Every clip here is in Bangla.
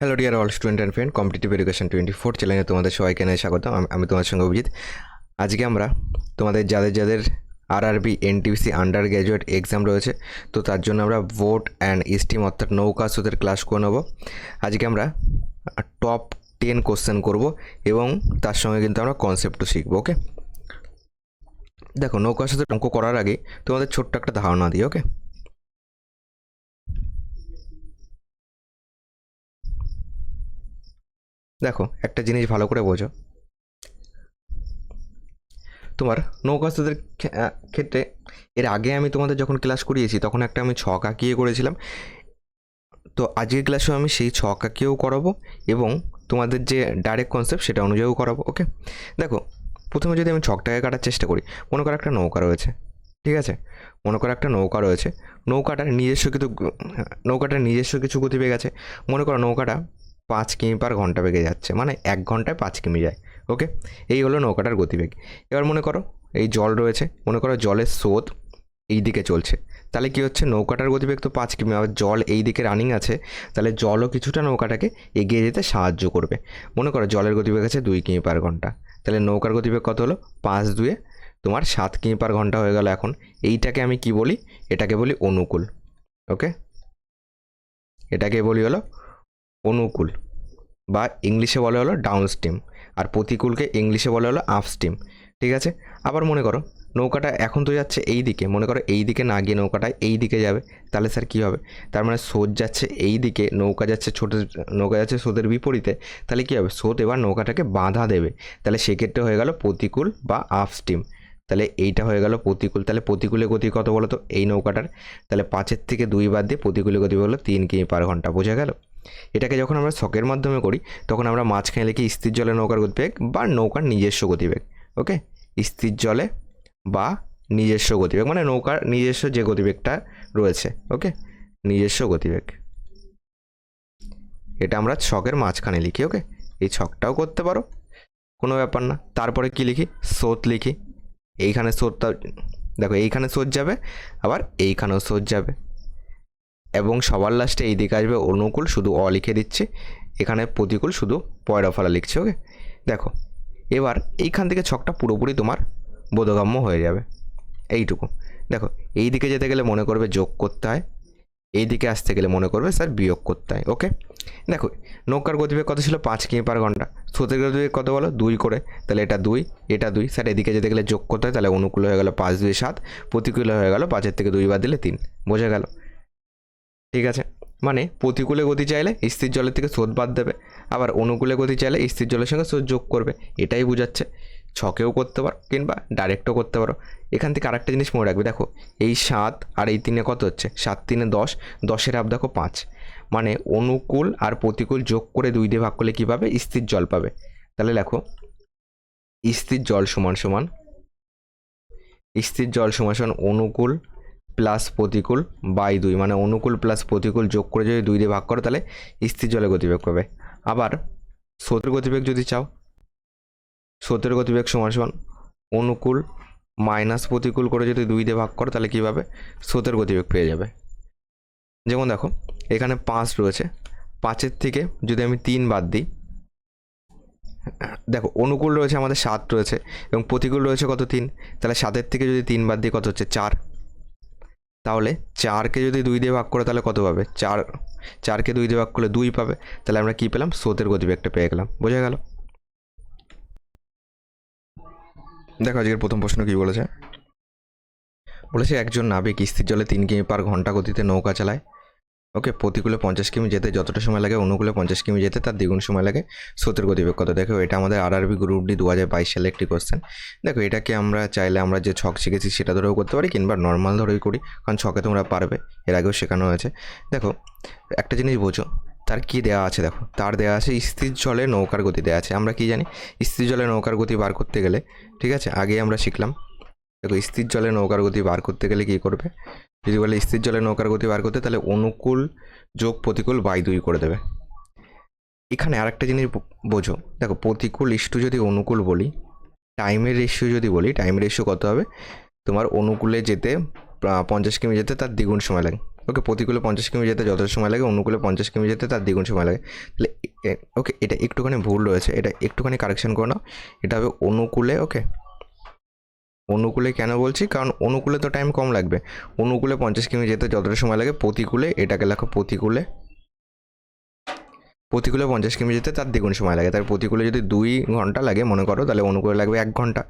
Hello dear all student and friend competitive education twenty four চ্যানেলে তোমাদের সবাইকে নিয়ে স্বাগত আমি- তোমার সঙ্গে অভিজিৎ। আজকে আমরা তোমাদের যাদের যাদের আর RRB NTPC undergraduate exam রয়েছে, তো তার জন্য আমরা ভোট অ্যান্ড স্টিম অর্থাৎ নৌকা সুদের ক্লাস করে নেব। আজকে আমরা টপ টেন কোশ্চেন করব এবং তার সঙ্গে কিন্তু আমরা কনসেপ্টও শিখব ওকে দেখো, নৌকা সুদের অঙ্ক করার আগে তোমাদের ছোট্ট একটা ধারণা দিই ওকে দেখো, একটা জিনিস ভালো করে বোঝো। তোমার নৌকাস্তুদের ক্ষেত্রে এর আগে আমি তোমাদের যখন ক্লাস করিয়েছি, তখন একটা আমি ছক আঁকিয়ে করেছিলাম। তো আজকের ক্লাসেও আমি সেই ছক আঁকিয়েও করাবো এবং তোমাদের যে ডাইরেক্ট কনসেপ্ট সেটা অনুযায়ীও করাবো ওকে দেখো, প্রথমে যদি আমি ছকটাকে কাটার চেষ্টা করি, মনে করো একটা নৌকা রয়েছে, ঠিক আছে? মনে করো একটা নৌকা রয়েছে, নৌকাটার নিজস্ব কিছু নৌকাটার নিজস্ব কিছু গতিবেগ আছে। মনে করো নৌকাটা পাঁচ কিমি পার ঘণ্টা বেগে যাচ্ছে মানে এক ঘন্টায় পাঁচ কিমি যায় ওকে এই হলো নৌকাটার গতিবেগ। এবার মনে করো, এই জল রয়েছে, মনে করো জলের স্রোত এই দিকে চলছে, তাহলে কি হচ্ছে? নৌকাটার গতিবেগ তো পাঁচ কিমি, আবার জল এই দিকে রানিং আছে, তাহলে জলও কিছুটা নৌকাটাকে এগিয়ে যেতে সাহায্য করবে। মনে করো জলের গতিবেগ আছে দুই কিমি পার ঘণ্টা, তাহলে নৌকার গতিবেগ কত হলো? পাঁচ দুয়ে তোমার সাত কিমি পার ঘণ্টা হয়ে গেল এখন। এইটাকে আমি কি বলি? এটাকে বলি অনুকূল ওকে এটাকে বলি হলো অনুকূল বা ইংলিশে বলা হলো ডাউন স্টিম আর প্রতিকূলকে ইংলিশে বলা হলো আপ স্টিম ঠিক আছে? আবার মনে করো, নৌকাটা এখন তো যাচ্ছে এই দিকে, মনে করো এই দিকে না গিয়ে নৌকাটা এই দিকে যাবে, তাহলে স্যার কী হবে? তার মানে স্রোত যাচ্ছে এই দিকে, নৌকা যাচ্ছে ছোট, নৌকা যাচ্ছে স্রোতের বিপরীতে, তাহলে কী হবে? স্রোত এবার নৌকাটাকে বাঁধা দেবে, তাহলে সেক্ষেত্রে হয়ে গেল প্রতিকূল বা আপ স্টিম তাহলে এইটা হয়ে গেল প্রতিকূল, তাহলে প্রতিকূলে গতি কত বলো তো এই নৌকাটার, তাহলে পাঁচের থেকে দুই বাদ দিয়ে প্রতিকূলে গতি হলো তিন কিমি পার ঘণ্টা, বোঝা গেল? এটাকে যখন আমরা শখের মাধ্যমে করি, তখন আমরা মাঝখানে লিখি স্থির জলে নৌকার গতিবেগ বা নৌকার নিজস্ব গতিবেগ, ওকে? স্থির জলে বা নিজস্ব গতিবেগ মানে নৌকার নিজস্ব যে গতিবেগটা রয়েছে, ওকে? নিজস্ব গতিবেগ। এটা আমরা ছকের মাঝখানে লিখি, ওকে? এই ছকটাও করতে পারো, কোনো ব্যাপার না। তারপরে কি লিখি? স্রোত লিখি। এইখানে স্রোতটা, দেখো, এইখানে স্রোত যাবে, আবার এইখানেও স্রোত যাবে। এবং সবার লাস্টে এই দিকে আসবে অনুকূল, শুধু অ লিখে দিচ্ছে। এখানে প্রতিকূল, শুধু পয়রা ফলা লিখছে ওকে দেখো, এবার এইখান থেকে ছকটা পুরোপুরি তোমার বোধগম্য হয়ে যাবে। এইটুকু। দেখো, এই দিকে যেতে গেলে মনে করবে যোগ করতে হয়, এই দিকে আসতে গেলে মনে করবে স্যার বিয়োগ করতে হয় ওকে দেখো, নৌকার গতিবেগ কত ছিল? পাঁচ কিমি পার ঘণ্টা। স্রোতের গতিবেগ কত বলো? দুই করে। তাহলে এটা দুই এটা দুই। স্যার এদিকে যেতে গেলে যোগ করতে হয়, তাহলে অনুকূল হয়ে গেল পাঁচ দুই সাত, প্রতিকূল হয়ে গেল পাঁচের থেকে দুই বাদ দিলে তিন। বোঝা গেল? ঠিক আছে? মানে প্রতিকূলে গতি চাইলে স্থির জলের থেকে স্রোত বাদ দেবে, আবার অনুকূলে গতি চাইলে স্থির জলের সঙ্গে স্রোত যোগ করবে, এটাই বোঝাচ্ছে। ছকেও করতে পারো কিংবা ডাইরেক্টও করতে পারো। এখান থেকে আরেকটা জিনিস মনে রাখবে, দেখো, এই সাত আর এই তিনে কত হচ্ছে? সাত তিনে দশ, দশের আপ দেখো পাঁচ। মানে অনুকূল আর প্রতিকূল যোগ করে দুই দিয়ে ভাগ করলে কী পাবে? স্থির জল পাবে। তাহলে দেখো স্থির জল সমান সমান, স্থির জল সমান সমান অনুকূল প্লাস প্রতিকূল বাই দুই মানে অনুকূল প্লাস প্রতিকূল যোগ করে যদি দুই দিয়ে ভাগ করো, তাহলে স্থির জলে গতিবেগ পাবে। আবার স্রোতের গতিবেগ যদি চাও, স্রোতের গতিবেগ সমান সমান অনুকূল মাইনাস প্রতিকূল করে যদি দুই দিয়ে ভাগ করো, তাহলে কী পাবে স্রোতের গতিবেগ পেয়ে যাবে। যেমন দেখো, এখানে পাঁচ রয়েছে। পাঁচের থেকে যদি আমি তিন বাদ দিই, দেখো অনুকূল রয়েছে আমাদের সাত রয়েছে এবং প্রতিকূল রয়েছে কত? তিন। তাহলে সাতের থেকে যদি তিন বাদ দিই, কত হচ্ছে? চার। তাহলে চারকে যদি দুই দিয়ে ভাগ করে, তাহলে কত পাবে? চার, চারকে দুই দিয়ে ভাগ করলে দুই পাবে। তাহলে আমরা কী পেলাম? স্রোতের গতিবেগটা পেয়ে গেলাম। বোঝা গেল? দেখো আজকের প্রথম প্রশ্ন কী বলেছে? বলেছে একজন নাবিক স্থির জলে তিন কিমি পার ঘণ্টা গতিতে নৌকা চালায়। ওকে, প্রতিকূলে পঞ্চাশ কিমি যেতে যতটা সময় লাগে, অনুকূলে পঞ্চাশ কিমি যেতে তার দ্বিগুণ সময় লাগে স্রোতের গতিবেগ কত দেখো, এটা আমাদের আরআরবি গ্রুপ ডি দু হাজার বাইশ সালে একটি কোশ্চেন দেখো, এটাকে আমরা চাইলে আমরা যে ছক শিখেছি সেটা ধরেও করতে পারি কিংবা নর্মাল ধরেই করি, কারণ ছকে তোমরা পারবে, এর আগেও শেখানো হয়েছে। দেখো, একটা জিনিস বোঝো, তার কি দেওয়া আছে দেখো, তার দেওয়া আছে স্থির জলে নৌকার গতি দেওয়া আছে। আমরা কি জানি, স্থির জলে নৌকার গতি বার করতে গেলে, ঠিক আছে, আগে আমরা শিখলাম, দেখো, স্থির জলে নৌকার গতি বার করতে গেলে কী করবে? যদি বলে স্থির জলে নৌকার গতি বার করতে, তাহলে অনুকূল যোগ প্রতিকূল বাই দুই করে দেবে। এখানে আরেকটা জিনিস বোঝো। দেখো, প্রতিকূল ইস্টু যদি অনুকূল বলি, টাইমের রেশিও যদি বলি, টাইম রেশিও কত হবে? তোমার অনুকূলে যেতে পঞ্চাশ কিমি যেতে তার দ্বিগুণ সময় লাগে। ওকে, প্রতিকূলে পঞ্চাশ কিমি যেতে যত সময় লাগে, অনুকূলে পঞ্চাশ কিমি যেতে তার দ্বিগুণ সময় লাগে। তাহলে ওকে, এটা একটুখানি ভুল রয়েছে। এটা একটুখানি কারেকশন করে নাও। এটা হবে অনুকূলে, ওকে? অনুকূলে কেন বলছি? কারণ অনুকূলে তো টাইম কম লাগবে। অনুকূলে পঞ্চাশ কিমি যেতে যতটা সময় লাগে প্রতিকূলে, এটাকে লেখো প্রতিকূলে। প্রতিকূলে পঞ্চাশ কিমি যেতে তার দ্বিগুণ সময় লাগে। তার প্রতিকূলে যদি দুই ঘণ্টা লাগে, মনে করো, তাহলে অনুকূলে লাগবে এক ঘণ্টা।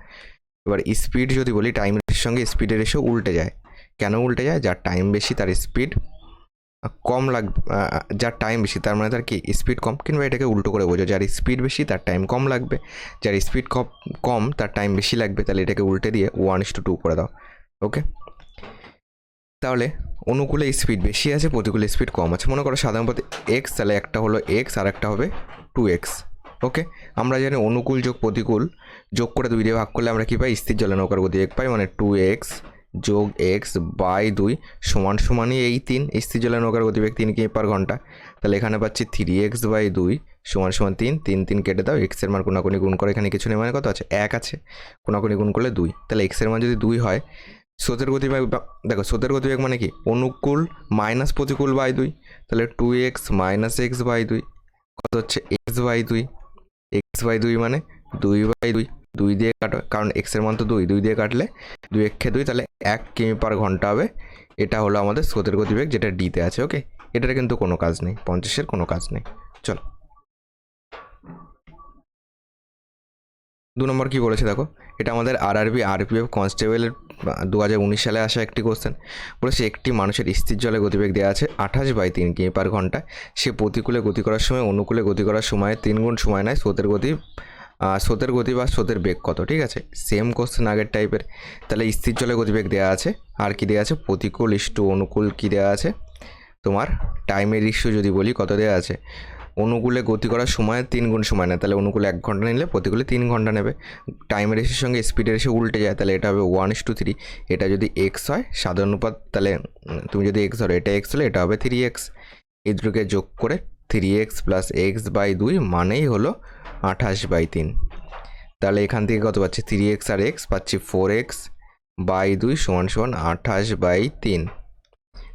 এবার স্পিড যদি বলি টাইমের সঙ্গে স্পিডের এসেও উল্টে যায়। কেন উল্টে যায়? যার টাইম বেশি, তার স্পিড কম লাগবে যার টাইম বেশি, তার মানে তার কি স্পিড কম, কিংবা এটাকে উল্টো করে বোঝো, যার স্পিড বেশি, তার টাইম কম লাগবে, যার স্পিড কম কম, তার টাইম বেশি লাগবে, তাহলে এটাকে উল্টে দিয়ে ওয়ান ইস টু টু করে দাও ওকে তাহলে অনুকূলে স্পিড বেশি আছে, প্রতিকূলে স্পিড কম আছে, মনে করো সাধারণত এক্স তাহলে একটা হলো এক্স আর একটা হবে টু এক্স ওকে আমরা জানি অনুকূল যোগ প্রতিকূল, যোগ করে দুই দিয়ে ভাগ করলে আমরা কী পাই? স্থির জলে নৌকার গতি এক পাই মানে টু এক্স যোগ এক্স বাই দুই সমান সমানই এই তিন স্থির জলে নৌকার গতিবেগ তিন কিমি পার ঘণ্টা। তাহলে এখানে পাচ্ছি থ্রি এক্স বাই দুই সমান সমান তিন তিন তিন কেটে দাও এক্সের মান কোনাকুনি গুণ করে এখানে কিছু নেই মানে কত আছে? এক আছে। কোনাকুনি গুণ করলে দুই। তাহলে এক্সের মান যদি দুই হয়, স্রোতের গতিবেগ দেখো স্রোতের গতিবেগ মানে কি? অনুকূল মাইনাস প্রতিকূল বাই দুই। তাহলে two x minus x by দুই, কত হচ্ছে? এক্স বাই দুই। এক্স বাই দুই মানে দুই বাই দুই। দুই দিয়ে কাটো, কারণ এক্সের মান তো দুই দুই দিয়ে কাটলে দুই একে দুই, তাহলে এক কিমি পার ঘণ্টা হবে। এটা হলো আমাদের স্রোতের গতিবেগ, যেটা ডিতে আছে ওকে এটার কিন্তু কোনো কাজ নেই, পঞ্চাশের কোনো কাজ নেই। চলো। দু নম্বর কি বলেছে দেখো? এটা আমাদের আরআরবি আরপিএফ কনস্টেবলের দু হাজার উনিশ সালে আসা একটি কোশ্চেন বলেছে, একটি মানুষের স্থির জলে গতিবেগ দেওয়া আছে আঠাশ বাই তিন কিমি পার ঘণ্টা সে প্রতিকূলে গতি করার সময়, অনুকূলে গতি করার সময় তিন গুণ সময় নেয় স্রোতের গতি স্রোতের গতি বা স্রোতের বেগ কত, ঠিক আছে? সেম কোশ্চেন আগের টাইপের তাহলে স্থির জলে গতিবেগ দেওয়া আছে। আর কি দেওয়া আছে? প্রতিকূল ইস্টু অনুকূল কি দেওয়া আছে? তোমার টাইমের ইস্যু যদি বলি, কত দেওয়া আছে? অনুকূলে গতি করার সময় তিন গুণ সময় নেয়। তাহলে অনুকূলে এক ঘণ্টা নিলে প্রতিকূলে তিন ঘণ্টা নেবে। টাইমের এসের সঙ্গে স্পিডের এসে উল্টে যায়, তাহলে এটা হবে ওয়ান ইস টু থ্রি এটা যদি এক্স হয়, সাধারণ অনুপাত, তাহলে তুমি যদি এক্স ধরো, এটা এক্স হলে এটা হবে থ্রি এক্স এই দুটোকে যোগ করে three x plus x by দুই মানেই হলো আঠাশ বাই তিন। তাহলে এখান থেকে কত পাচ্ছি? থ্রি এক্স আর এক্স পাচ্ছি ফোর এক্স বাই দুই সমান সমান আঠাশ বাই তিন।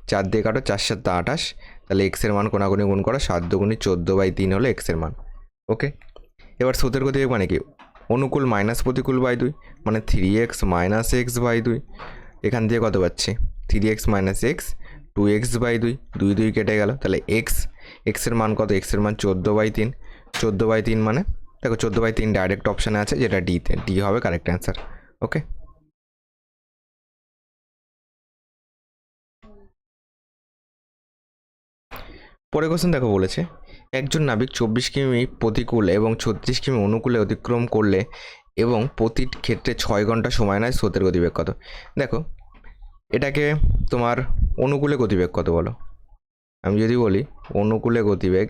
চার দিয়ে কাটো, চার সাত আঠাশ। তাহলে এক্সের মান কোনাগুনি গুণ করো, সাত দুগুনি চোদ্দ বাই তিন হলো এক্সের মান। ওকে? এবার স্রোতের গতিবেগ মানে কি? অনুকূল মাইনাস প্রতিকূল বাই দুই মানে three x minus x by দুই। এখান থেকে কত পাচ্ছি? Three x minus x two x by দুই দুই দুই কেটে গেল। তাহলে এক্স এক্সের মান কত? এক্সের মান চোদ্দ বাই তিন। চোদ্দ বাই তিন মানে? দেখো, চোদ্দ বাই তিন ডাইরেক্ট অপশানে আছে, যেটা ডিতে ডি হবে কারেক্ট অ্যান্সার ওকে পরে কোশ্চেন দেখো বলেছে, একজন নাবিক চব্বিশ কিমি প্রতিকূল এবং ছত্রিশ কিমি অনুকূলে অতিক্রম করলে এবং প্রতি ক্ষেত্রে ছয় ঘণ্টা সময় নেয় স্রোতের গতিবেগ কত? দেখো, এটাকে তোমার অনুকূলে গতিবেগ কত বলো? আমি যদি বলি, অনুকূলে গতিবেগ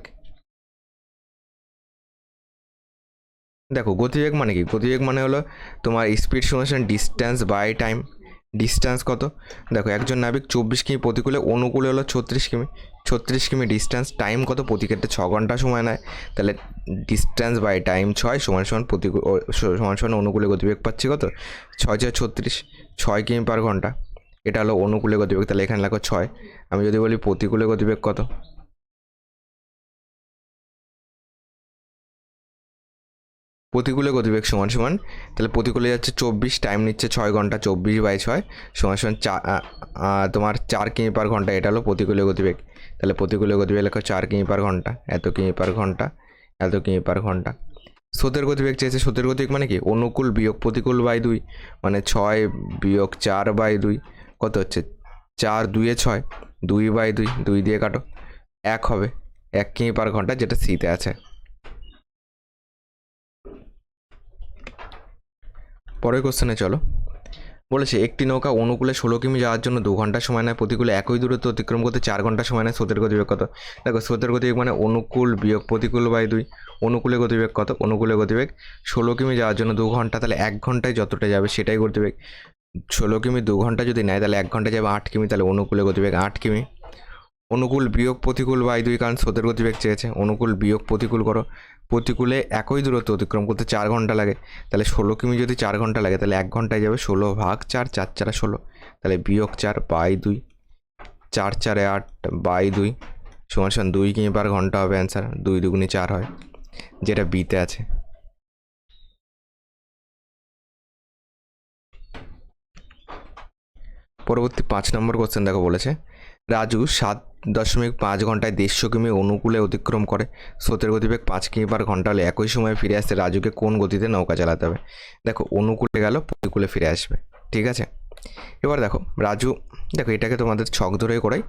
দেখো গতিবেগ মানে কি? গতিবেগ মানে হলো তোমার স্পিড সমান ডিস্ট্যান্স বাই টাইম ডিস্ট্যান্স কত? দেখো একজন নাবিক চব্বিশ কিমি প্রতিকূলে অনুকূলে হলো ছত্রিশ কিমি। ছত্রিশ কিমি ডিস্ট্যান্স টাইম কত? প্রতি ক্ষেত্রে ছ ঘণ্টা সময় নেয়। তাহলে ডিস্ট্যান্স বাই টাইম ছয় সমান সমান প্রতিকূল সমান সমান অনুকূলে গতিবেগ পাচ্ছি কত? ছয় ছয় ছত্রিশ, ছয় কিমি পার ঘণ্টা। এটা হলো অনুকূলে গতিবেগ। তাহলে এখানে লেখো ছয়। আমি যদি বলি প্রতিকূলে গতিবেগ কত? প্রতিকূলে গতিবেগ সমান সমান, তাহলে প্রতিকূলে যাচ্ছে চব্বিশ টাইম নিচ্ছে ছয় ঘণ্টা চব্বিশ বাই ছয়, সমান সমান চা তোমার চার কিমি পার ঘণ্টা, এটা হলো প্রতিকূলে গতিবেগ। তাহলে প্রতিকূলে গতিবেগ লেখো চার কিমি পার ঘণ্টা, এত কিমি পার ঘণ্টা, এত কিমি পার ঘণ্টা। স্রোতের গতিবেগ চেয়েছে, স্রোতের গতিবেগ মানে কি? অনুকূল বিয়োগ প্রতিকূল বাই দুই মানে ছয় বিয়োগ চার বাই দুই, কত হচ্ছে? চার দুইয়ে ছয়, দুই বাই দুই দুই দিয়ে কাটো, এক হবে, এক কিমি পার ঘণ্টা যেটা সিতে আছে। পরের কোশ্চেনে চলো। বলেছে, একটি নৌকা অনুকূলে ষোলো কিমি যাওয়ার জন্য দু ঘণ্টা সময় নেয়, প্রতিকূলে একই দূরত্ব অতিক্রম করতে চার ঘণ্টা সময় নেয়, স্রোতের গতিবেগ কত? দেখো, স্রোতের গতিবেগ মানে অনুকূল বিয়োগ প্রতিকূল বাই দুই। অনুকূলে গতিবেগ কত? অনুকূলে গতিবেগ ষোলো কিমি যাওয়ার জন্য দু ঘণ্টা, তাহলে এক ঘন্টায় যতটা যাবে সেটাই গতিবেগ। ষোলো কিমি দু ঘণ্টা যদি নেয়, তাহলে এক ঘণ্টা যাবে আট কিমি, তাহলে অনুকূলে গতিবেগ আট কিমি। অনুকূল বিয়োগ প্রতিকূল বাই দুই, কারণ স্রোতের গতিবেগ চেয়েছে। অনুকূল বিয়োগ প্রতিকূল করো। প্রতিকূলে একই দূরত্ব অতিক্রম করতে চার ঘণ্টা লাগে। তাহলে ষোলো কিমি যদি চার ঘণ্টা লাগে, তাহলে এক ঘন্টায় যাবে ষোলো ভাগ চার চার চারা ষোলো। তাহলে বিয়োগ চার বাই দুই। চার চারে আট বাই দুই সমান সমান দুই কিমি পার ঘণ্টা হবে অ্যান্সার দুই দুগুনি চার হয়, যেটা বিতে আছে। পরবর্তী পাঁচ নম্বর কোশ্চেন দেখো বলেছে রাজু সাত দশমিক পাঁচ ঘন্টায় দেড়শো কিমি অনুকূলে অতিক্রম করে। স্রোতের গতিবেগ পাঁচ কিমি পার ঘণ্টা হলে একই সময় ফিরে আসতে রাজুকে কোন গতিতে নৌকা চালাতে হবে? দেখো, অনুকূলে গেল, প্রতিকূলে ফিরে আসবে। ঠিক আছে? এবার দেখো, রাজু, দেখো, এটাকে তোমাদের ছক ধরে করাই।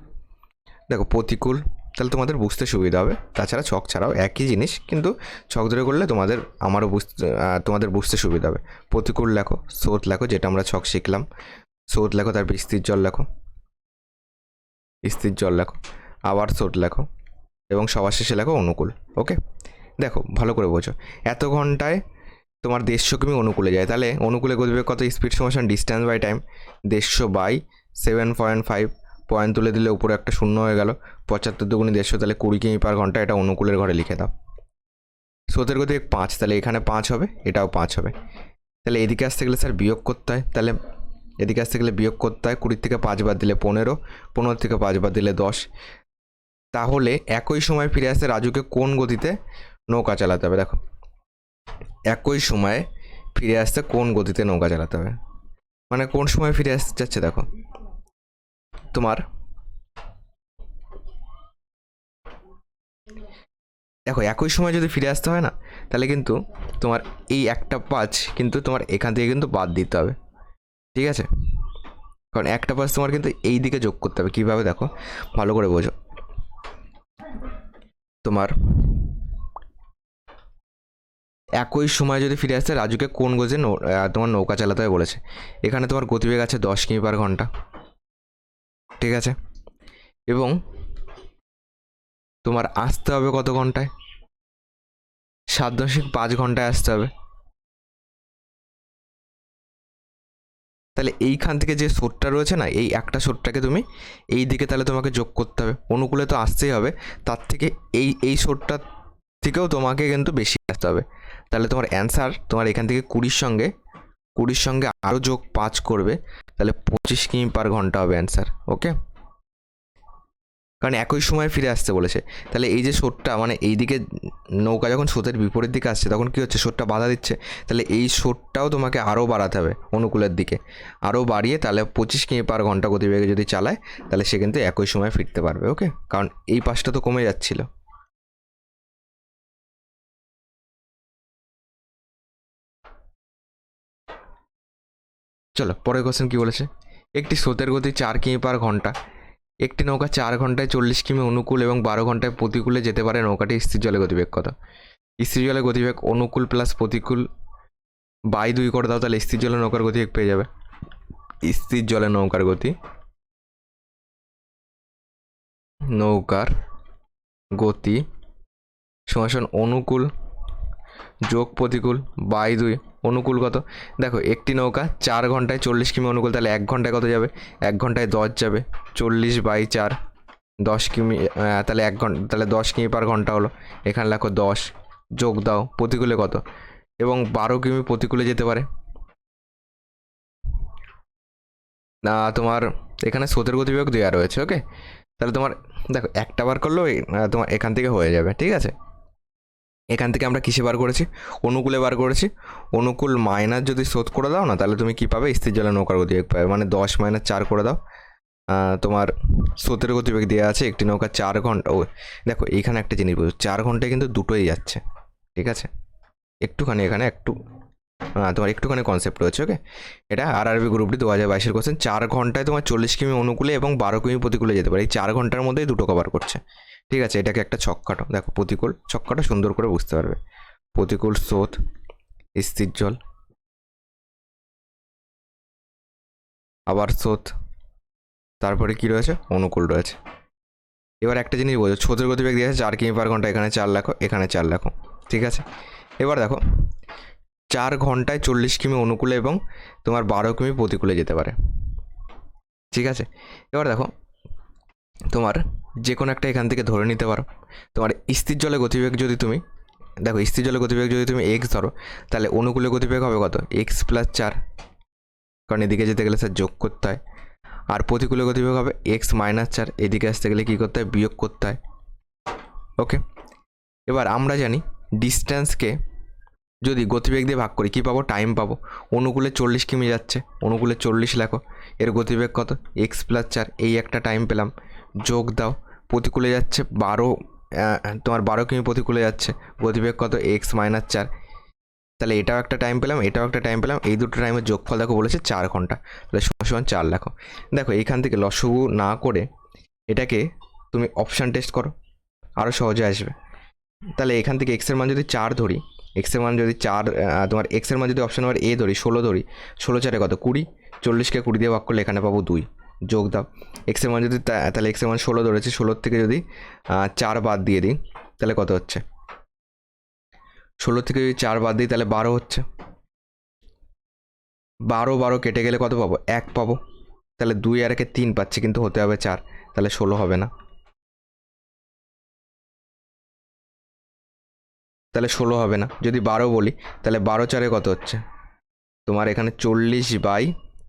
দেখো, প্রতিকূল, তাহলে তোমাদের বুঝতে সুবিধা হবে। তাছাড়া ছক ছাড়াও একই জিনিস, কিন্তু ছক ধরে করলে তোমাদের, আমারও বুঝতে তোমাদের বুঝতে সুবিধা হবে। প্রতিকূল লেখো, স্রোত লেখো, যেটা আমরা ছক শিখলাম। স্রোত লেখো, তার স্থির জল লেখো। স্থির জল লেখো, আবার সোট লেখো এবং সবার শেষে লেখো অনুকূল ওকে দেখো, ভালো করে বোঝো। এত ঘন্টায় তোমার দেড়শো কিমি অনুকূলে যায়, তাহলে অনুকূলে গতিবেগ কত? স্পিড সমাসান ডিস্ট্যান্স বাই টাইম দেড়শো by seven point five point তুলে দিলে উপরে একটা শূন্য হয়ে গেল, পঁচাত্তর দুগুণি দেড়শো, তাহলে কুড়ি কিমি পার ঘণ্টা এটা অনুকূলের ঘরে লিখে দাও। স্রোতের গতিবেগ পাঁচ, তাহলে এখানে পাঁচ হবে, এটাও পাঁচ হবে। তাহলে এদিকে আসতে গেলে স্যার বিয়োগ করতে হয়, তাহলে এদিকে আসতে গেলে বিয়োগ করতে হয় কুড়ির থেকে পাঁচ বাদ দিলে পনেরো পনেরো থেকে পাঁচ বাদ দিলে দশ। তাহলে একই সময় ফিরে আসতে রাজুকে কোন গতিতে নৌকা চালাতে হবে? দেখো। একই সময়ে ফিরে আসতে কোন গতিতে নৌকা চালাতে হবে? মানে কোন সময় ফিরে আসতে যাচ্ছে দেখো। তোমার দেখো, একই সময় যদি ফিরে আসতে হয় না, তাহলে কিন্তু তোমার এই একটা পাঁচ কিন্তু তোমার এখান থেকে কিন্তু বাদ দিতে হবে। ঠিক আছে? কারণ একটা পাঁচ তোমার কিন্তু এই দিকে যোগ করতে হবে। কীভাবে দেখো? ভালো করে বোঝো। তোমার একই সময় যদি ফিরে আসতে, রাজুকে কোন গজে তোমার নৌকা চালাতে হবে বলেছে। এখানে তোমার গতিবেগ আছে দশ কিমি পার ঘণ্টা। ঠিক আছে? এবং তোমার আসতে হবে কত ঘন্টায়? সাত দশমিক পাঁচ ঘন্টায় আসতে হবে। তাহলে এইখান থেকে যে সোটটা রয়েছে না, এই একটা সোটটাকে তুমি এই দিকে তাহলে তোমাকে যোগ করতে হবে। অনুকূলে তো আসতেই হবে। তার থেকে এই এই সোটটা থেকেও তোমাকে কিন্তু বেশি আসতে হবে। তাহলে তোমার অ্যান্সার তোমার এখান থেকে কুড়ির সঙ্গে কুড়ির সঙ্গে আরও যোগ পাঁচ করবে। তাহলে পঁচিশ কিমি পার ঘণ্টা হবে অ্যান্সার ওকে কারণ একই সময় ফিরে আসতে বলেছে। তাহলে এই যে সোটটা মানে এই দিকে নৌকা যখন স্রোতের বিপরীত দিকে আসছে, তখন কী হচ্ছে? সোটটা বাধা দিচ্ছে। তাহলে এই সোটটাও তোমাকে আরও বাড়াতে হবে অনুকূলের দিকে। আরও বাড়িয়ে তাহলে পঁচিশ কিমি পার ঘণ্টা গতিবেগে যদি চালায়, তাহলে সে কিন্তু একই সময় ফিরতে পারবে ওকে কারণ এই পাশটা তো কমে যাচ্ছিল। চলো, পরের কোশ্চেন কি বলেছে? একটি স্রোতের গতি চার কিমি পার ঘণ্টা। একটি নৌকা চার ঘন্টায় চল্লিশ কিমি অনুকূল এবং বারো ঘন্টায় প্রতিকূলে যেতে পারে। নৌকাটি স্থির জলে গতিবেগ কত স্থির জলে গতিবেগ অনুকূল প্লাস প্রতিকূল বাই দুই করে দাও তাহলে স্থির জলে নৌকার গতিবেগ পেয়ে যাবে। স্থির জলে নৌকার গতি। নৌকার গতি। সমান অনুকূল, যোগ প্রতিকূল, বাই দুই। অনুকূল কত দেখো, একটি নৌকা চার ঘন্টায় চল্লিশ কিমি অনুকূল, তাহলে এক ঘন্টায় কত যাবে? এক ঘন্টায় দশ যাবে। চল্লিশ বাই চার, দশ কিমি তাহলে এক ঘণ্টা, তাহলে দশ কিমি পার ঘণ্টা হলো। এখানে লেখো দশ, যোগ দাও, প্রতিকূলে কত? এবং বারো কিমি প্রতিকূলে যেতে পারে। না, তোমার এখানে স্রোতের গতিবেগ দেওয়া রয়েছে ওকে তাহলে তোমার, দেখো, একটা বার করলেও তোমার এখান থেকে হয়ে যাবে, ঠিক আছে? এখান থেকে আমরা কিসে বার করেছি? অনুকূলে বার করেছি। অনুকূল মাইনাস যদি শোধ করে দাও না, তাহলে তুমি কী পাবে? স্থির জলে নৌকার গতিবেগ পাবে। মানে দশ মাইনাস চার করে দাও। তোমার স্রোতের গতিবেগ দেওয়া আছে, একটি নৌকা চার ঘণ্টা ও, দেখো এইখানে একটা জিনিস বলছো চার ঘন্টায় কিন্তু দুটোই যাচ্ছে, ঠিক আছে? একটুখানি এখানে, একটু তোমার একটুখানি কনসেপ্ট রয়েছে ওকে এটা আর আরবি গ্রুপটি দু হাজার বাইশের কোশ্চেন চার ঘন্টায় তোমার চল্লিশ কিমি অনুকূলে এবং বারো কিমি প্রতিকূলে যেতে পারে। এই চার ঘণ্টার মধ্যেই দুটো কভার করছে। ঠিক আছে, এটাকে একটা ছক্কাটো। দেখো, প্রতিকূল ছক্কাটা সুন্দর করে বুঝতে পারবে। প্রতিকূল স্রোত, স্থির জল, আবার স্রোত, তারপরে কি রয়েছে? অনুকূল রয়েছে। এবার একটা জিনিস বোঝো, স্রোতের গতিবেগ দিয়েছে চার কিমি পার ঘণ্টা, এখানে চার লেখো, এখানে চার লেখো, ঠিক আছে? এবার দেখো, চার ঘন্টায় চল্লিশ কিমি অনুকূলে এবং তোমার বারো কিমি প্রতিকূলে যেতে পারে, ঠিক আছে? এবার দেখো তোমার যে কোনো একটা এখান থেকে ধরে নিতে পারো। তোমার স্থির জলে গতিবেগ যদি তুমি, দেখো স্থির জলে গতিবেগ যদি তুমি এক্স ধরো, তাহলে অনুকূলে গতিবেগ হবে কত? এক্স প্লাস চার। কারণ এদিকে যেতে গেলে স্যার যোগ করতে হয়। আর প্রতিকূলে গতিবেগ হবে এক্স মাইনাস চার। এদিকে আসতে গেলে কী করতে হয়? বিয়োগ করতে হয়। ওকে এবার আমরা জানি ডিস্ট্যান্সকে যদি গতিবেগ দিয়ে ভাগ করি, কী পাবো? টাইম পাবো। অনুকূলে চল্লিশ কিমি যাচ্ছে। অনুকূলে চল্লিশ লেখো। এর গতিবেগ কত? এক্স প্লাস চার। এই একটা টাইম পেলাম। যোগ দাও। প্রতিকূলে যাচ্ছে বারো তোমার বারো কিমি প্রতিকূলে যাচ্ছে। গতিবেগ কত? এক্স মাইনাস চার। তাহলে এটাও একটা টাইম পেলাম, এটাও একটা টাইম পেলাম। এই দুটো টাইমের যোগফল দেখো বলেছে চার ঘণ্টা। তাহলে সমান সমান চার লেখো। দেখো এইখান থেকে লসগু না করে এটাকে তুমি অপশান টেস্ট করো। আরও সহজে আসবে। তাহলে এখান থেকে এক্সের মান যদি চার ধরি এক্সের মান যদি চার তোমার এক্সের মান যদি অপশান নাম্বার এ ধরি, ষোলো ধরি, ষোলো চারে কত? কুড়ি। চল্লিশকে কুড়ি দিয়ে ভাগ করলে এখানে পাবো দুই। যোগ দাও। এক্সের মান যদি তাহলে এক্সের মান ষোলো ধরেছে, ষোলোর থেকে যদি চার বাদ দিয়ে দিই, তাহলে কত হচ্ছে? ষোলো থেকে যদি চার বাদ দিই, তাহলে বারো হচ্ছে। বারো বারো কেটে গেলে কত পাবো? এক পাবো। তাহলে দুই আর একে তিন পাচ্ছি, কিন্তু হতে হবে চার, তাহলে ষোলো হবে না। তাহলে ষোলো হবে না। যদি বারো বলি, তাহলে বারো চারে কত হচ্ছে? তোমার এখানে চল্লিশ বাই,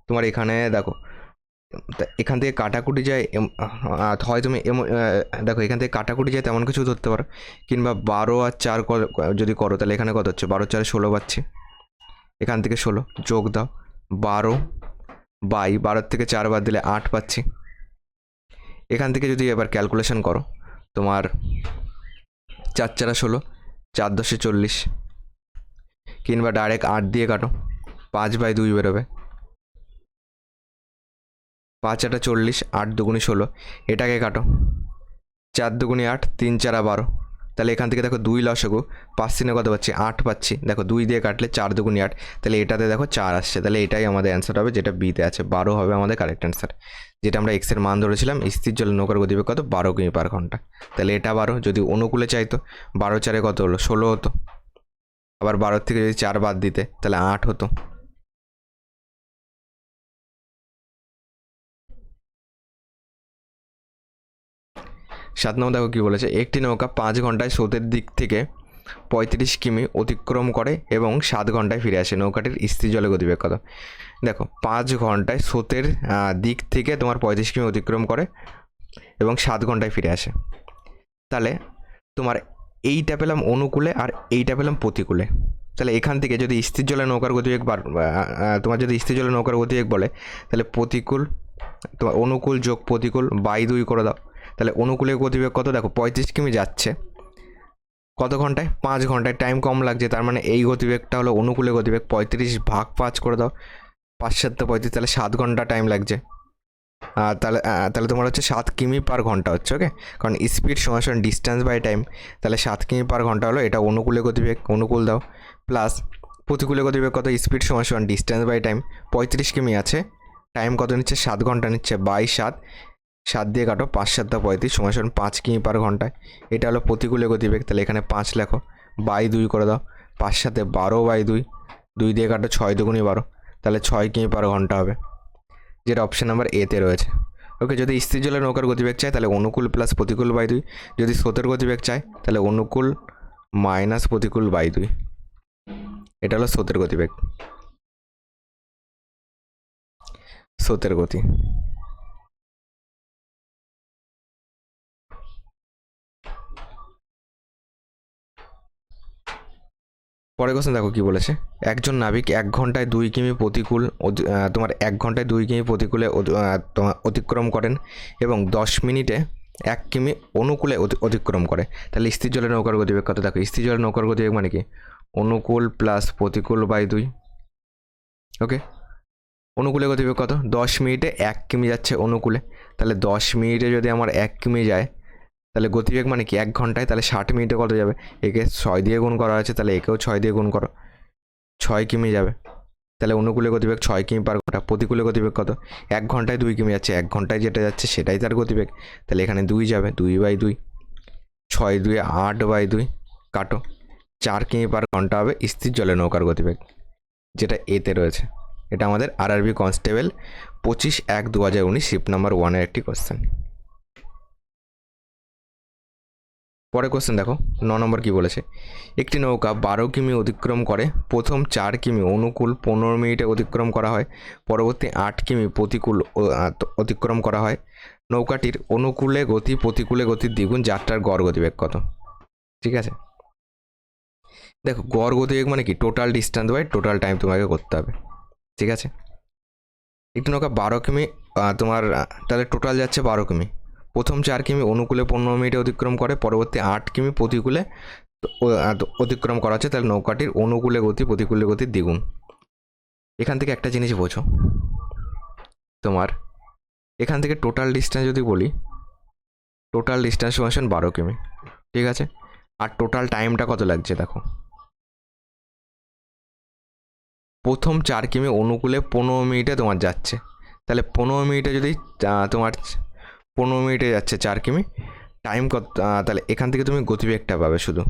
তোমার এখানে দেখো এখান থেকে কাটাকুটি যায় হয় তুমি দেখো, এখান থেকে কাটাকুটি যায় তেমন কিছু ধরতে পারো। কিংবা বারো আর চার যদি করো, তাহলে এখানে কত হচ্ছে? বারো, চারে ষোলো পাচ্ছি। এখান থেকে ষোলো, যোগ দাও। বারো, বাই, বারোর থেকে চার বাদ দিলে আট পাচ্ছি। এখান থেকে যদি এবার ক্যালকুলেশন করো, তোমার চার চারা ষোলো, চার দশে চল্লিশ, কিংবা ডাইরেক্ট আট দিয়ে কাটো। পাঁচ বাই দুই বেরোবে। পাঁচ আটা চল্লিশ, আট দুগুনি ষোলো। এটাকে কাটো। চার দুগুনি আট, তিন চারা বারো। তাহলে এখান থেকে দেখো দুই লসগু পাঁচ তিনে কত পাচ্ছি? আট পাচ্ছি। দেখো দুই দিয়ে কাটলে চার দুগুনি আট। তাহলে এটাতে দেখো চার আসছে। তাহলে এটাই আমাদের অ্যান্সার হবে, যেটা বিতে আছে। বারো হবে আমাদের কারেক্ট অ্যান্সার যেটা আমরা এক্সের মান ধরেছিলাম, স্থির জলের নৌকার গতিবেগ কত? বারো কিমি পার ঘণ্টা। তাহলে এটা বারো। যদি অনুকূলে চাইতো, বারো চারে কত হলো? ষোলো হতো। আবার বারোর থেকে যদি চার বাদ দিতে, তাহলে আট হতো। সাত নম্বর দেখো কী বলেছে, একটি নৌকা পাঁচ ঘন্টায় স্রোতের দিক থেকে পঁয়ত্রিশ কিমি অতিক্রম করে এবং সাত ঘন্টায় ফিরে আসে। নৌকাটির স্থির জলে গতিবেগ কত দেখো, পাঁচ ঘন্টায় স্রোতের দিক থেকে তোমার পঁয়ত্রিশ কিমি অতিক্রম করে এবং সাত ঘন্টায় ফিরে আসে। তাহলে তোমার এইটা পেলাম অনুকূলে আর এইটা পেলাম প্রতিকূলে। তাহলে এখান থেকে যদি স্থির জলে নৌকার গতিবেগ বার- তোমার যদি স্থির জলে নৌকার গতিবেগ বলে, তাহলে প্রতিকূল, তোমার অনুকূল যোগ প্রতিকূল বাই দুই করে দাও। তাহলে অনুকূলের গতিবেগ কত? দেখো পঁয়ত্রিশ কিমি যাচ্ছে। কত ঘন্টায়? পাঁচ ঘন্টায়। টাইম কম লাগছে, তার মানে এই গতিবেগটা হলো অনুকূলে গতিবেগ। পঁয়ত্রিশ ভাগ পাঁচ করে দাও, পাঁচ সাতটা পঁয়ত্রিশ, তাহলে সাত ঘণ্টা টাইম লাগছে। আর তাহলে তাহলে তোমার হচ্ছে সাত কিমি পার ঘণ্টা হচ্ছে ওকে কারণ স্পিড সময় সমান ডিস্টেন্স বাই টাইম তাহলে সাত কিমি পার ঘণ্টা হলো, এটা অনুকূলে গতিবেগ, অনুকূল দাও। প্লাস প্রতিকূলে গতিবেগ কত? স্পিড সময় সমান ডিস্টেন্স বাই টাইম পঁয়ত্রিশ কিমি আছে। টাইম কত নিচ্ছে? সাত ঘণ্টা নিচ্ছে, বাই সাত। সাত দিয়ে কাটো, পাঁচ সাতটা পঁয়ত্রিশ, সময় সমান পাঁচ কিমি পার ঘন্টায়। এটা হলো প্রতিকূলে গতিবেগ, তাহলে এখানে পাঁচ লেখো। বাই দুই করে দাও, পাঁচ সাথে বারো বাই দুই দুই দিয়ে কাটো ছয় দুগুনি বারো, তাহলে ছয় কিমি পার ঘণ্টা হবে। যেটা অপশান নাম্বার এতে রয়েছে। ওকে যদি স্থির জলের নৌকার গতিবেগ চাই তাহলে অনুকূল প্লাস প্রতিকূল বাই দুই। যদি স্রোতের গতিবেগ চাই তাহলে অনুকূল মাইনাস প্রতিকূল বাই দুই। এটা হলো স্রোতের গতিবেগ। স্রোতের গতি। পরের কোশ্চেন দেখো কি বলেছে। একজন নাবিক এক ঘন্টায় দুই কিমি প্রতিকূল তোমার এক ঘন্টায় দুই কিমি প্রতিকূলে অতিক্রম করেন এবং দশ মিনিটে এক কিমি অনুকূলে অতি- অতিক্রম করে। তাহলে স্থির জলের নৌকার গতিবেগ কত? দেখো, স্থির জলের নৌকার গতিবেগ মানে কি? অনুকূল প্লাস প্রতিকূল বাই দুই। ওকে অনুকূলে গতিবেগ কত? দশ মিনিটে এক কিমি যাচ্ছে অনুকূলে। তাহলে দশ মিনিটে যদি আমার এক কিমি যায় তাহলে গতিবেগ মানে কি? এক ঘন্টায় তাহলে ষাট মিনিটে কত যাবে? একে ছয় দিয়ে গুণ করা আছে তাহলে একেও ছয় দিয়ে গুণ করো। ছয় কিমি যাবে। তাহলে অনুকূলে গতিবেগ ছয় কিমি পার ঘণ্টা। প্রতিকূলে গতিবেগ কত? এক ঘন্টায় দুই কিমি যাচ্ছে। এক ঘন্টায় যেটা যাচ্ছে সেটাই তার গতিবেগ। তাহলে এখানে দুই যাবে। দুই বাই দুই। ছয় দুই আট বাই দুই। কাটো। চার কিমি পার ঘণ্টা হবে স্থির জলে নৌকার গতিবেগ, যেটা এতে রয়েছে। এটা আমাদের আরআরবি কনস্টেবল পঁচিশ এক দু হাজার উনিশ শিপ নাম্বার ওয়ানের একটি কোশ্চেন পরে কোশ্চেন দেখো, ন নম্বর কি বলেছে? একটি নৌকা বারো কিমি অতিক্রম করে, প্রথম চার কিমি অনুকূল পনেরো মিনিটে অতিক্রম করা হয়, পরবর্তী আট কিমি প্রতিকূল অতিক্রম করা হয়। নৌকাটির অনুকূলে গতি, প্রতিকূলে গতির দ্বিগুণ যাত্রার গড় গতিবেগ কত? ঠিক আছে? দেখো, গড় গতিবেগ মানে কি? Total distance by total time তোমাকে করতে হবে। ঠিক আছে? একটি নৌকা বারো কিমি তোমার তাহলে টোটাল যাচ্ছে বারো কিমি। প্রথম চার কিমি অনুকূলে পনেরো মিনিটে অতিক্রম করে, পরবর্তী আট কিমি প্রতিকূলে অতিক্রম করা হচ্ছে, তাহলে নৌকাটির অনুকূলে গতি, প্রতিকূলে গতির দ্বিগুণ। এখান থেকে একটা জিনিস বোঝো। তোমার, এখান থেকে টোটাল ডিস্টেন্স যদি বলি টোটাল ডিস্টেন্স সমান বারো কিমি, ঠিক আছে? আর টোটাল টাইমটা কত লাগছে দেখো? প্রথম চার কিমি অনুকূলে পনেরো মিনিটে তোমার যাচ্ছে। তাহলে পনেরো মিনিটে যদি তোমার পনেরো মিনিটে যাচ্ছে চার কিমি। টাইম কত? তাহলে এখান থেকে তুমি গতিবেগটা পাবে শুধু।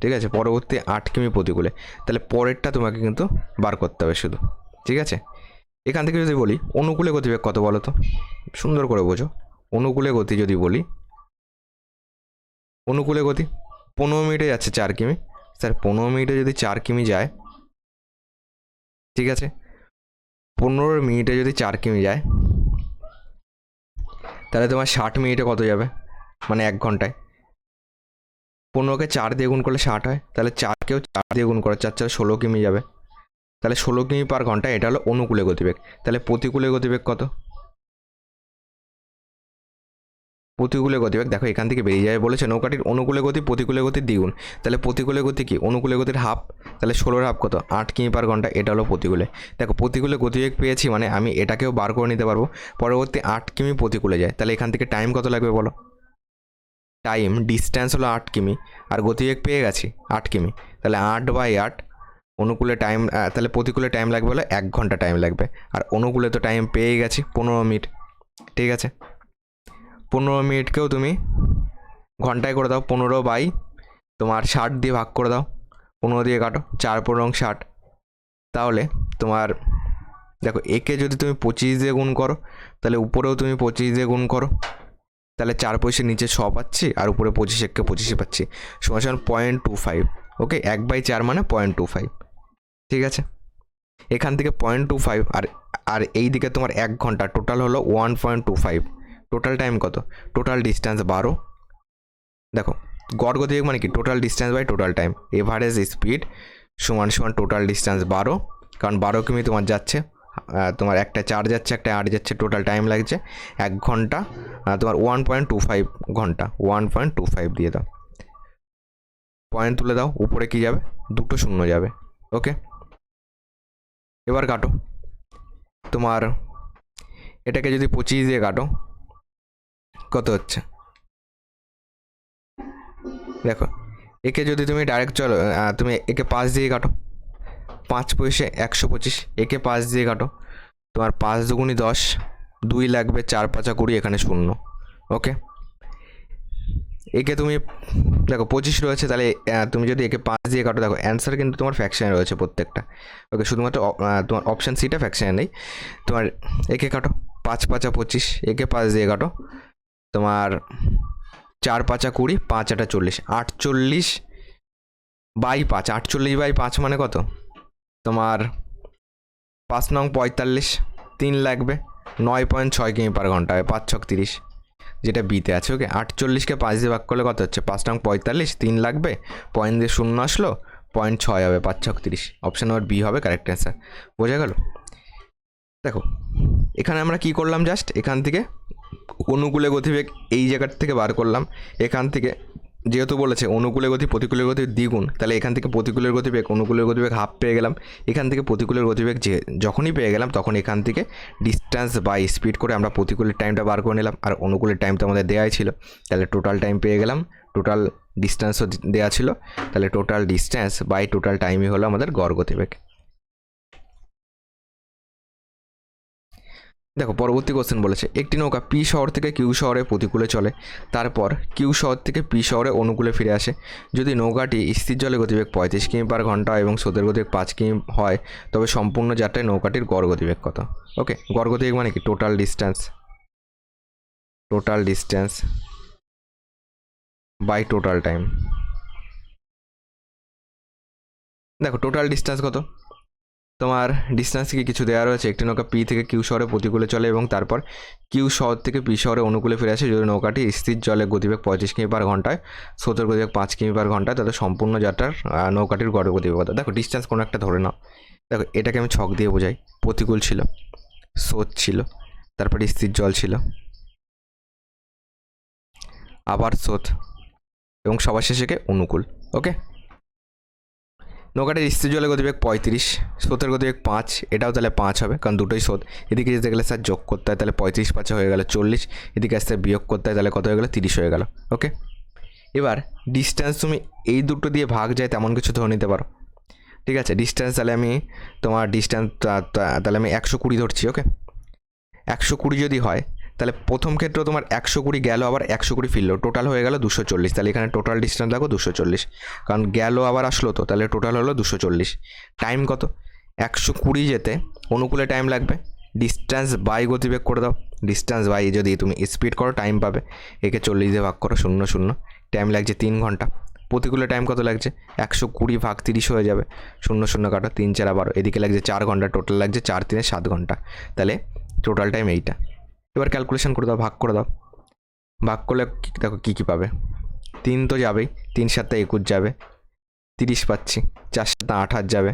ঠিক আছে? পরবর্তী আট কিমি প্রতিকূলে। তাহলে পরেরটা তোমাকে কিন্তু বার করতে হবে শুধু। ঠিক আছে? এখান থেকে যদি বলি, অনুকূলে গতিবেগ কত বলো তো? সুন্দর করে বোঝো। অনুকূলে গতি যদি বলি, অনুকূলে গতি পনেরো মিনিটে যাচ্ছে চার কিমি। স্যার, পনেরো মিনিটে যদি চার কিমি যায়, ঠিক আছে? পনেরো মিনিটে যদি চার কিমি যায় তাহলে তোমার ষাট মিনিটে কত যাবে? মানে এক ঘন্টায়। পনেরোকে চার দিয়ে গুণ করলে ষাট হয়, তাহলে চারকেও চার দিয়ে গুণ করে, চার চার ষোলো কিমি যাবে। তাহলে ষোলো কিমি পার ঘণ্টা এটা হলো অনুকূলে গতিবেগ। তাহলে প্রতিকূলে গতিবেগ কত? প্রতিকূলে গতিবেগ দেখো এখান থেকে বেরিয়ে যাবে বলেছে, নৌকাটির অনুকূলে গতি, প্রতিকূলে গতির দ্বিগুণ। তাহলে প্রতিকূলে গতি কি? অনুকূলে গতির হাফ, তাহলে ষোলোর হাফ কত? আট কিমি পার ঘণ্টা, এটা হলো প্রতিকূলে। দেখো প্রতিকূলে গতিবেগ পেয়েছি মানে আমি এটাকেও বার করে নিতে পারব। পরবর্তী আট কিমি প্রতিকূলে যায়। তাহলে এখান থেকে টাইম কত লাগবে বলো? টাইম ডিস্ট্যান্স হলো আট কিমি। আর গতিবেগ পেয়ে গেছি, আট কিমি। তাহলে আট বাই আট, অনুকূলে টাইম তাহলে প্রতিকূলে টাইম লাগবে হলো এক ঘণ্টা টাইম লাগবে। আর অনুকূলে তো টাইম পেয়ে গেছি, পনেরো মিনিট। ঠিক আছে? পনেরো মিনিটকেও তুমি ঘন্টায় করে দাও, পনেরো বাই তোমার ষাট দিয়ে ভাগ করে দাও। পনেরো দিয়ে কাটো, চার পনেরো ষাট। তাহলে তোমার, দেখো, একে যদি তুমি পঁচিশ দিয়ে গুণ করো, তাহলে উপরেও তুমি পঁচিশ দিয়ে গুণ করো। তাহলে চার পয়সা নিচে ছ পাচ্ছি, আর উপরে পঁচিশ এককে পঁচিশে পাচ্ছি। সমান সমান পয়েন্ট টু ফাইভ ওকে এক বাই চার মানে পয়েন্ট টু ফাইভ ঠিক আছে? এখান থেকে পয়েন্ট টু ফাইভ আর আর এই দিকে তোমার এক ঘণ্টা টোটাল হলো one point two five total time কত? টোটাল ডিস্টেন্স বারো। দেখো গড় গতিবেগ মানে কি? Total distance by total time average speed সমান সমান টোটাল ডিস্টেন্স বারো। কারণ বারো কিমি তোমার যাচ্ছে তোমার একটা চার যাচ্ছে, একটা আট যাচ্ছে টোটাল টাইম লাগছে। এক ঘণ্টা তোমার ওয়ান পয়েন্ট টু ফাইভ ঘণ্টা ওয়ান পয়েন্ট টু ফাইভ দিয়ে দাও। পয়েন্ট তুলে দাও, উপরে কি যাবে? দুটো শূন্য যাবে। ওকে এবার কাটো। তোমার, এটাকে যদি পঁচিশ দিয়ে কাটো কত হচ্ছে? দেখো, একে যদি তুমি ডাইরেক্ট চলো তুমি একে পাঁচ দিয়ে কাটো। পাঁচ পয়সে একশো পঁচিশ, একে পাঁচ দিয়ে কাটো। তোমার পাঁচ দুগুনি দশ, দুই লাগবে চার পাঁচা কুড়ি, এখানে শূন্য। ওকে? একে তুমি, দেখো, পঁচিশ রয়েছে, তাহলে তুমি যদি একে পাঁচ দিয়ে কাটো, দেখো অ্যান্সার কিন্তু তোমার ফ্যাকশনে রয়েছে প্রত্যেকটা। ওকে, শুধুমাত্র তোমার অপশান সিটা ফ্যাকশনে নেই। তোমার, একে কাটো, পাঁচ পাঁচা পঁচিশ, একে পাঁচ দিয়ে কাটো। তোমার চার পাঁচা কুড়ি, পাঁচ আটা চল্লিশ। আটচল্লিশ বাই পাঁচ, আটচল্লিশ বাই পাঁচ মানে কত? তোমার পাঁচ নং পঁয়তাল্লিশ, তিন লাগবে, নয় পয়েন্ট ছয় কিমি পার ঘণ্টা হবে পাঁচ ছক তিরিশ। যেটা বিতে আছে ওকে আটচল্লিশকে পাঁচ দিয়ে ভাগ করলে কত হচ্ছে? পাঁচ নং পঁয়তাল্লিশ, তিন লাগবে, পয়েন্ট দিয়ে শূন্য আসলো, পয়েন্ট ছয় হবে, পাঁচ ছক তিরিশ। অপশান নাম্বার বি হবে কারেক্ট অ্যান্সার বোঝা গেল? দেখো, এখানে আমরা কি করলাম জাস্ট এখান থেকে অনুকূলে গতিবেগ এই জায়গার থেকে বার করলাম। এখান থেকে যেহেতু বলেছে অনুকূলে গতি প্রতিকূলের গতি দ্বিগুণ, তাহলে এখান থেকে প্রতিকূলের গতিবেগ, অনুকূলের গতিবেগ হাফ পেয়ে গেলাম। এখান থেকে প্রতিকূলের গতিবেগ যে যখনই পেয়ে গেলাম, তখন এখান থেকে ডিস্ট্যান্স বাই স্পিড করে আমরা প্রতিকূলের টাইমটা বার করে নিলাম। আর অনুকূলের টাইম তো আমাদের দেওয়াই ছিল, তাহলে টোটাল টাইম পেয়ে গেলাম। টোটাল ডিস্ট্যান্সও দেওয়া ছিল, তাহলে টোটাল ডিস্ট্যান্স বাই টোটাল টাইমই হলো আমাদের গড় গতিবেগ। দেখো, পরবর্তী কোশ্চেন বলেছে, একটি নৌকা পি শহর থেকে কিউ শহরে প্রতিকূলে চলে, তারপর কিউ শহর থেকে পি শহরে অনুকূলে ফিরে আসে। যদি নৌকাটি স্থির জলে গতিবেগ পঁয়ত্রিশ কিমি পার ঘণ্টা এবং স্রোতের গতিবেগ পাঁচ কিমি হয়, তবে সম্পূর্ণ যাত্রায় নৌকাটির গড় গতিবেগ কত? ওকে গড় গতিবেগ মানে কি? Total distance total distance by total time দেখো টোটাল ডিস্ট্যান্স কত? তোমার ডিস্টেন্স থেকে কিছু দেওয়া রয়েছে। একটি নৌকা পি থেকে কিউ শহরে প্রতিকূলে চলে এবং তারপর কিউ শহর থেকে পি শহরে অনুকূলে ফিরে আসে। যদি নৌকাটি স্থির জলে গতিবেগ পঁয়ত্রিশ কিমি পার ঘন্টায় স্রোতের গতিবেগ পাঁচ কিমি পার ঘন্টায় তাদের সম্পূর্ণ যাত্রার নৌকাটির গড় গতিবেগ দেখো ডিস্টেন্স কোনো একটা ধরে নাও। দেখো, এটাকে আমি ছক দিয়ে বোঝাই। প্রতিকূল ছিল, স্রোত ছিল, তারপরে স্থির জল ছিল, আবার স্রোত এবং সবার শেষেকে অনুকূল ওকে নৌকাটির স্থির জলে গতিবেগ পঁয়ত্রিশ, স্রোতের গতিবেগ পাঁচ, এটাও তাহলে পাঁচ হবে, কারণ দুটোই স্রোত। এদিকে যেতে গেলে স্যার যোগ করতে হয়, তাহলে পঁয়ত্রিশ পাঁচে হয়ে গেল চল্লিশ, এদিকে আসতে বিয়োগ করতে হয়, তাহলে কত হয়ে গেলো তিরিশ হয়ে গেল ওকে এবার ডিস্টেন্স তুমি এই দুটো দিয়ে ভাগ যায়, তেমন কিছু ধরে নিতে পারো। ঠিক আছে ডিস্টেন্স তাহলে আমি তোমার ডিস্টেন্স তাহলে আমি একশো কুড়ি ধরছি ওকে একশো কুড়ি যদি হয় তাহলে প্রথম ক্ষেত্রে তোমার একশো কুড়ি গেল, আবার একশো কুড়ি ফিরলো। টোটাল হয়ে গেল দুশো চল্লিশ। তাহলে এখানে টোটাল ডিস্টেন্স দেখো দুশো চল্লিশ। কারণ গেল, আবার আসলো তো, তাহলে টোটাল হলো দুশো চল্লিশ। টাইম কত? একশো কুড়ি যেতে অনুকূলে টাইম লাগবে। ডিস্টেন্স বাই গতিবেগ করে দাও। ডিস্টেন্স বাই যদি তুমি স্পিড করো টাইম পাবে। একে চল্লিশ দিয়ে ভাগ করো, শূন্য শূন্য। টাইম লাগছে তিন ঘণ্টা। প্রতিকূলে টাইম কত লাগছে? একশো কুড়ি ভাগ তিরিশ হয়ে যাবে। শূন্য শূন্য কাটা, তিন, চার বারো। এদিকে লাগছে চার ঘণ্টা টোটাল লাগছে চার, তিনে সাত ঘণ্টা। তাহলে টোটাল টাইম এইটা। এবার ক্যালকুলেশন করে দাও, ভাগ করে দাও। ভাগ করলে দেখো কী কী পাবে? তিন তো যাবেই, তিন সাতটা একুশ যাবে, তিরিশ পাচ্ছি, চার সাতটা আঠাশ যাবে,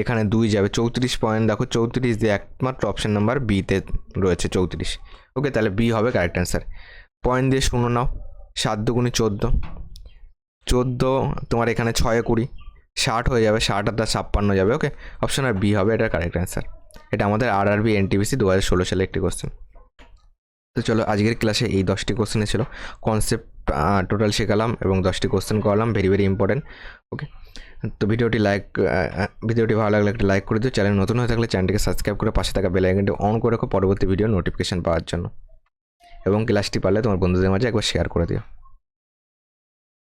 এখানে দুই যাবে, চৌত্রিশ পয়েন্ট দেখো চৌত্রিশ দিয়ে একমাত্র অপশান নাম্বার বিতে রয়েছে চৌত্রিশ। ওকে তাহলে বি হবে কারেক্ট অ্যান্সার পয়েন্ট দিয়ে শূন্য নাও, সাত দুগুণি চোদ্দ। চোদ্দ, তোমার এখানে ছয়ে কুড়ি, ষাট হয়ে যাবে, ষাট আর ছাপ্পান্ন যাবে ওকে অপশন আর বি হবে এটা কারেক্ট অ্যান্সার এটা আমাদের আর বি এনটিবিসি দু হাজার ষোলো সালে একটি কোশ্চেন তো চলো আজকের ক্লাসে এই দশটি কোশ্চেনে ছিল। কনসেপ্ট টোটাল শেখালাম এবং দশটি কোশ্চেন করালাম। ভেরি ভেরি ইম্পর্টেন্ট ওকে তো ভিডিওটি লাইক ভিডিওটি ভালো লাগলে একটা লাইক করে দিও। চ্যানেল নতুন হয়ে থাকলে চ্যানেলটিকে সাবস্ক্রাইব করে পাশে থাকা বেল আইকনটি অন করে রাখো পরবর্তী ভিডিও নোটিফিকেশান পাওয়ার জন্য। এবং ক্লাসটি পারলে তোমার বন্ধুদের মাঝে একবার শেয়ার করে দিও।